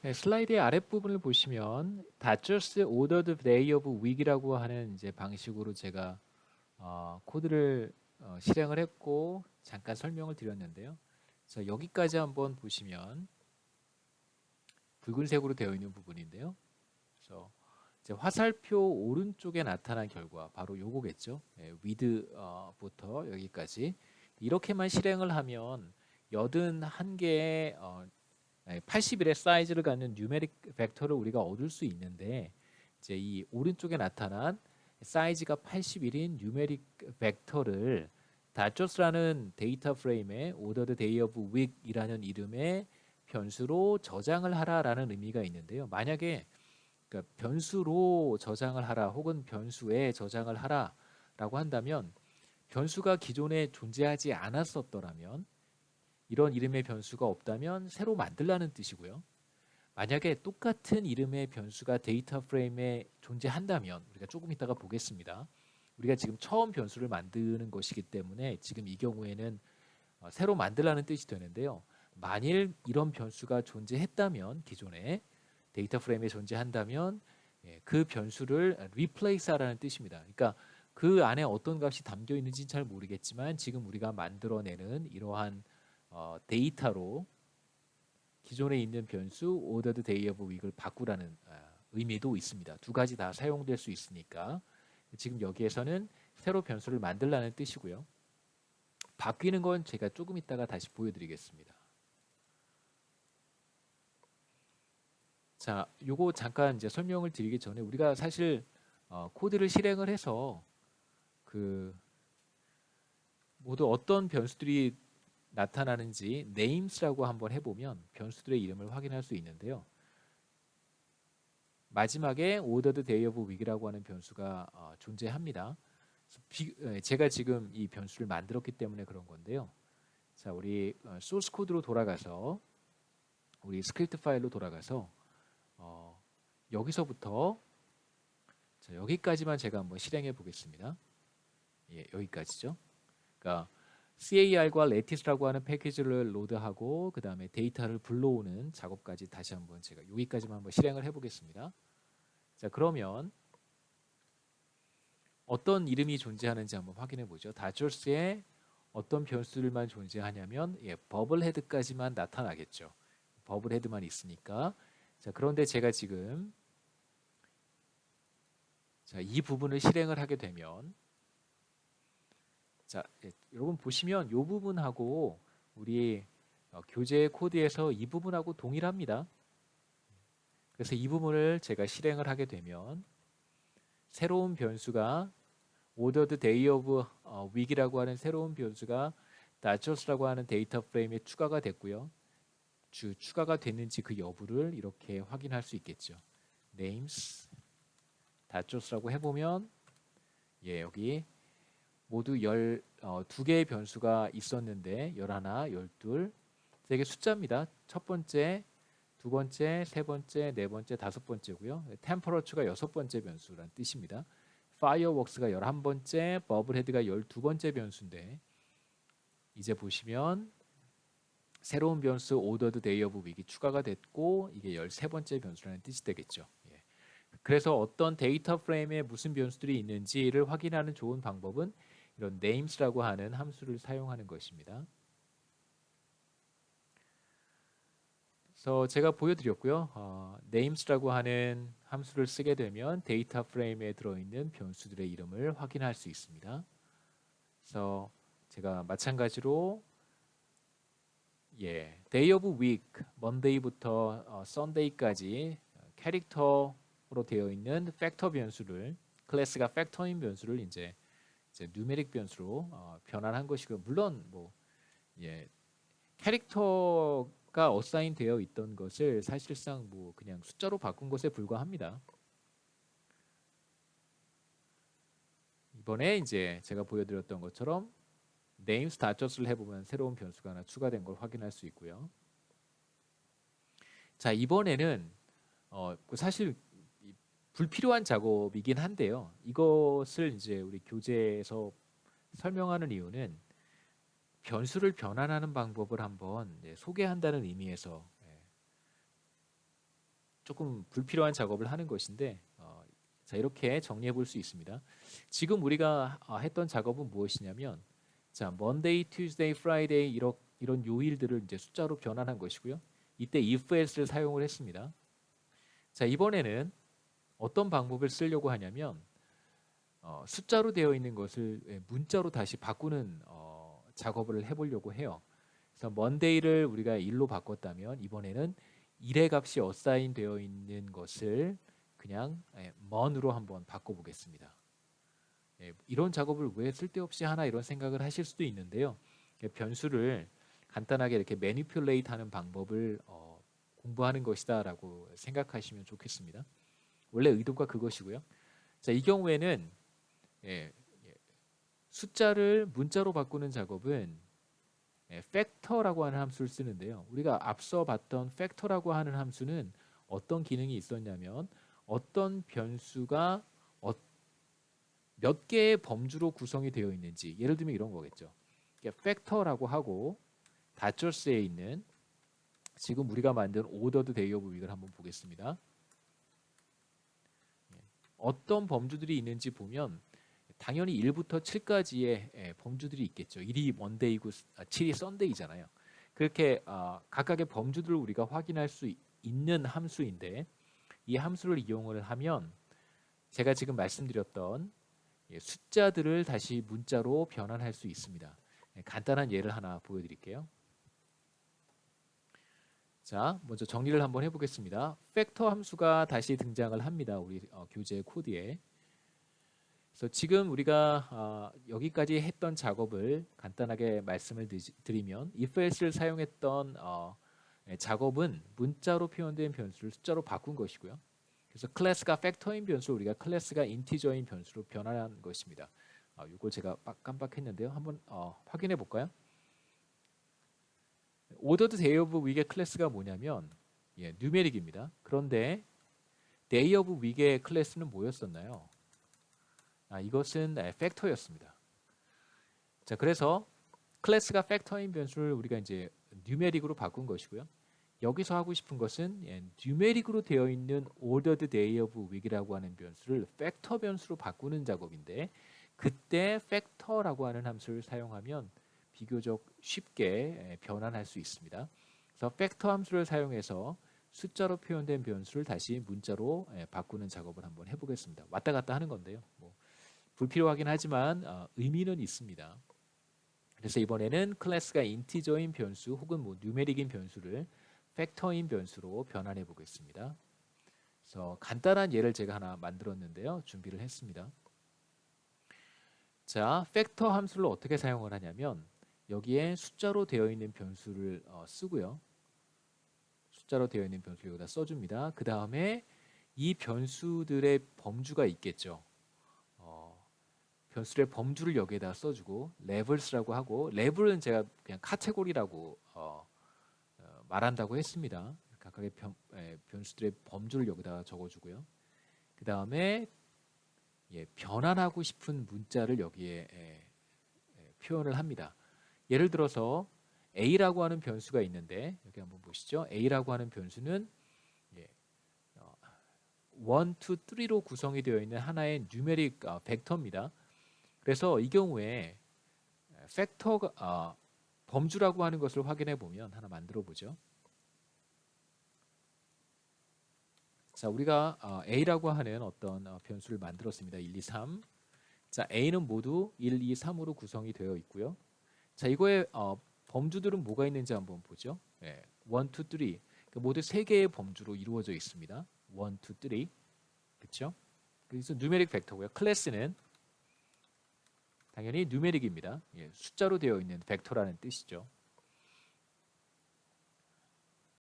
네, 슬라이드의 아랫부분을 보시면 Dodgers ordered day of week이라고 하는 이제 방식으로 제가 어, 코드를 어, 실행을 했고 잠깐 설명을 드렸는데요. 그래서 여기까지 한번 보시면 붉은색으로 되어 있는 부분인데요. 그래서 이제 화살표 오른쪽에 나타난 결과 바로 요거겠죠. 예, with부터 여기까지 이렇게만 실행을 하면 81개의 어, 81의 사이즈를 갖는 뉴메릭 벡터를 우리가 얻을 수 있는데 이제 이 오른쪽에 나타난 사이즈가 81인 뉴메릭 벡터를 다조스라는 데이터 프레임에 ordered day of week이라는 이름의 변수로 저장을 하라라는 의미가 있는데요. 만약에 그러니까 변수로 저장을 하라 혹은 변수에 저장을 하라라고 한다면 변수가 기존에 존재하지 않았었더라면 이런 이름의 변수가 없다면 새로 만들라는 뜻이고요. 만약에 똑같은 이름의 변수가 데이터 프레임에 존재한다면 우리가 조금 이따가 보겠습니다. 우리가 지금 처음 변수를 만드는 것이기 때문에 지금 이 경우에는 어, 새로 만들라는 뜻이 되는데요. 만일 이런 변수가 존재했다면 기존에 데이터 프레임에 존재한다면 예, 그 변수를 replace하라는 뜻입니다. 그러니까 그 안에 어떤 값이 담겨 있는지는 잘 모르겠지만 지금 우리가 만들어내는 이러한 어, 데이터로 기존에 있는 변수 ordered day of week을 바꾸라는 아, 의미도 있습니다. 두 가지 다 사용될 수 있으니까 지금 여기에서는 새로 변수를 만들라는 뜻이고요. 바뀌는 건 제가 조금 이따가 다시 보여드리겠습니다. 자, 요거 잠깐 이제 설명을 드리기 전에 우리가 사실 어, 코드를 실행을 해서 그 모두 어떤 변수들이 나타나는지 names라고 한번 해보면 변수들의 이름을 확인할 수 있는데요. 마지막에 ordered day of week이라고 하는 변수가 어, 존재합니다. 비, 에, 제가 지금 이 변수를 만들었기 때문에 그런 건데요. 자, 우리 어, 소스 코드로 돌아가서 우리 스크립트 파일로 돌아가서 어, 여기서부터 자, 여기까지만 제가 한번 실행해 보겠습니다. 예, 여기까지죠. 그러니까 car과 lattice라고 하는 패키지를 로드하고 그 다음에 데이터를 불러오는 작업까지 다시 한번 제가 여기까지만 한번 실행을 해보겠습니다. 자 그러면 어떤 이름이 존재하는지 한번 확인해 보죠. 다저스에 어떤 변수들만 존재하냐면 예, 버블 헤드까지만 나타나겠죠. 버블 헤드만 있으니까 자 그런데 제가 지금 자, 이 부분을 실행을 하게 되면 자, 예, 여러분 보시면 이 부분하고 우리 어, 교재 코드에서 이 부분하고 동일합니다. 그래서 이 부분을 제가 실행을 하게 되면 새로운 변수가 ordered day of 어, week이라고 하는 새로운 변수가 dodgers라고 하는 데이터 프레임에 추가가 됐고요. 주 추가가 됐는지 그 여부를 이렇게 확인할 수 있겠죠. names dodgers라고 해보면 예 여기 모두 열 어, 두 개의 변수가 있었는데 열하나, 열둘 이게 숫자입니다. 첫 번째, 두 번째, 세 번째, 네 번째, 다섯 번째고요. 템퍼러처가 여섯 번째 변수란 뜻입니다. 파이어웍스가 열한 번째, 버블헤드가 열두 번째 변수인데 이제 보시면 새로운 변수 ordered day of week이 추가가 됐고 이게 열세 번째 변수라는 뜻이 되겠죠. 예. 그래서 어떤 데이터 프레임에 무슨 변수들이 있는지를 확인하는 좋은 방법은 이런 names라고 하는 함수를 사용하는 것입니다. 그래서 제가 보여드렸고요. 어, names라고 하는 함수를 쓰게 되면 데이터 프레임에 들어있는 변수들의 이름을 확인할 수 있습니다. 그래서 제가 마찬가지로 예, day of week, monday부터 어, sunday까지 캐릭터로 되어 있는 팩터 변수를 클래스가 팩터인 변수를 이제 이제 누메릭 변수로 어, 변환한 것이고 물론 뭐 예, 캐릭터가 어사인 되어 있던 것을 사실상 뭐 그냥 숫자로 바꾼 것에 불과합니다. 이번에 이제 제가 보여드렸던 것처럼 name status를 해보면 새로운 변수가 하나 추가된 걸 확인할 수 있고요. 자 이번에는 어, 사실 불필요한 작업이긴 한데요. 이것을 이제 우리 교재에서 설명하는 이유는 변수를 변환하는 방법을 한번 소개한다는 의미에서 예, 조금 불필요한 작업을 하는 것인데 어, 자 이렇게 정리해 볼 수 있습니다. 지금 우리가 아, 했던 작업은 무엇이냐면 자 Monday, Tuesday, Friday 이런 요일들을 이제 숫자로 변환한 것이고요. 이때 if else를 사용을 했습니다. 자 이번에는 어떤 방법을 쓰려고 하냐면 어, 숫자로 되어 있는 것을 예, 문자로 다시 바꾸는 어, 작업을 해보려고 해요. 그래서 Monday를 우리가 일로 바꿨다면 이번에는 일의 값이 어사인 되어 있는 것을 그냥 예, mon으로 한번 바꿔보겠습니다. 예, 이런 작업을 왜 쓸데없이 하나 이런 생각을 하실 수도 있는데요. 예, 변수를 간단하게 이렇게 매니플레이트 하는 방법을 어, 공부하는 것이다라고 생각하시면 좋겠습니다. 원래 의도가 그것이고요. 자, 이 경우에는 예, 예, 숫자를 문자로 바꾸는 작업은 예, 팩터라고 하는 함수를 쓰는데요. 우리가 앞서 봤던 팩터라고 하는 함수는 어떤 기능이 있었냐면 어떤 변수가 어, 몇 개의 범주로 구성이 되어 있는지 예를 들면 이런 거겠죠. 팩터라고 하고 다처스에 있는 지금 우리가 만든 오더드 오브 윅을 한번 보겠습니다. 예, 어떤 범주들이 있는지 보면 당연히 1부터 7까지의 예, 범주들이 있겠죠. 1이 먼데이고 7이 썬데이잖아요. 그렇게 아, 각각의 범주들을 우리가 확인할 수 있는 함수인데 이 함수를 이용을 하면 제가 지금 말씀드렸던 예, 숫자들을 다시 문자로 변환할 수 있습니다. 예, 간단한 예를 하나 보여드릴게요. 자, 먼저 정리를 한번 해보겠습니다. 팩터 함수가 다시 등장을 합니다. 우리 어, 교재 코드에. 그래서 지금 우리가 어, 여기까지 했던 작업을 간단하게 말씀을 드리면 if else를 사용했던 어, 예, 작업은 문자로 표현된 변수를 숫자로 바꾼 것이고요. 그래서 클래스가 팩터인 변수 우리가 클래스가 인티저인 변수로 변환한 것입니다. 아, 이걸 제가 깜빡했는데요. 한번 어, 확인해 볼까요? 오더드 데이 오브 윅의 클래스가 뭐냐면 예, 뉴메릭입니다. 그런데 데이 오브 윅의 클래스는 뭐였었나요? 아, 이것은 네, 팩터였습니다. 자, 그래서 클래스가 팩터인 변수를 우리가 이제 뉴메릭으로 바꾼 것이고요. 여기서 하고 싶은 것은 예, 뉴메릭으로 되어 있는 ordered day of week이라고 하는 변수를 팩터 변수로 바꾸는 작업인데 그때 팩터라고 하는 함수를 사용하면 비교적 쉽게 예, 변환할 수 있습니다. 그래서 팩터 함수를 사용해서 숫자로 표현된 변수를 다시 문자로 예, 바꾸는 작업을 한번 해보겠습니다. 왔다 갔다 하는 건데요. 뭐 불필요하긴 하지만 어, 의미는 있습니다. 그래서 이번에는 클래스가 인티저인 변수 혹은 뭐 뉴메릭인 변수를 팩터인 변수로 변환해 보겠습니다. 그래서 간단한 예를 제가 하나 만들었는데요. 준비를 했습니다. 자, 팩터 함수를 어떻게 사용을 하냐면 여기에 숫자로 되어 있는 변수를 어, 쓰고요. 숫자로 되어 있는 변수를 여기다 써줍니다. 그 다음에 이 변수들의 범주가 있겠죠. 어, 변수의 범주를 여기에다 써주고 레벨스라고 하고 레벨은 제가 그냥 카테고리라고 어, 어, 말한다고 했습니다. 각각의 변, 에, 변수들의 범주를 여기다 적어주고요. 그 다음에 예, 변환하고 싶은 문자를 여기에 에, 에, 표현을 합니다. 예를 들어서 a라고 하는 변수가 있는데 여기 한번 보시죠. a라고 하는 변수는 예, 어, 1, 2, 3로 구성이 되어 있는 하나의 뉴메릭 어, 벡터입니다. 그래서 이 경우에 팩터가 어, 범주라고 하는 것을 확인해 보면 하나 만들어 보죠. 자, 우리가 어, a라고 하는 어떤 어, 변수를 만들었습니다. 1, 2, 3. 자, a는 모두 1, 2, 3으로 구성이 되어 있고요. 자, 이거의 어, 범주들은 뭐가 있는지 한번 보죠. 예, 1, 2, 3. 그러니까 모두 세 개의 범주로 이루어져 있습니다. 1, 2, 3. 그렇죠? 그래서 누메릭 벡터고요. 클래스는 당연히 누메릭입니다. 예, 숫자로 되어 있는 벡터라는 뜻이죠.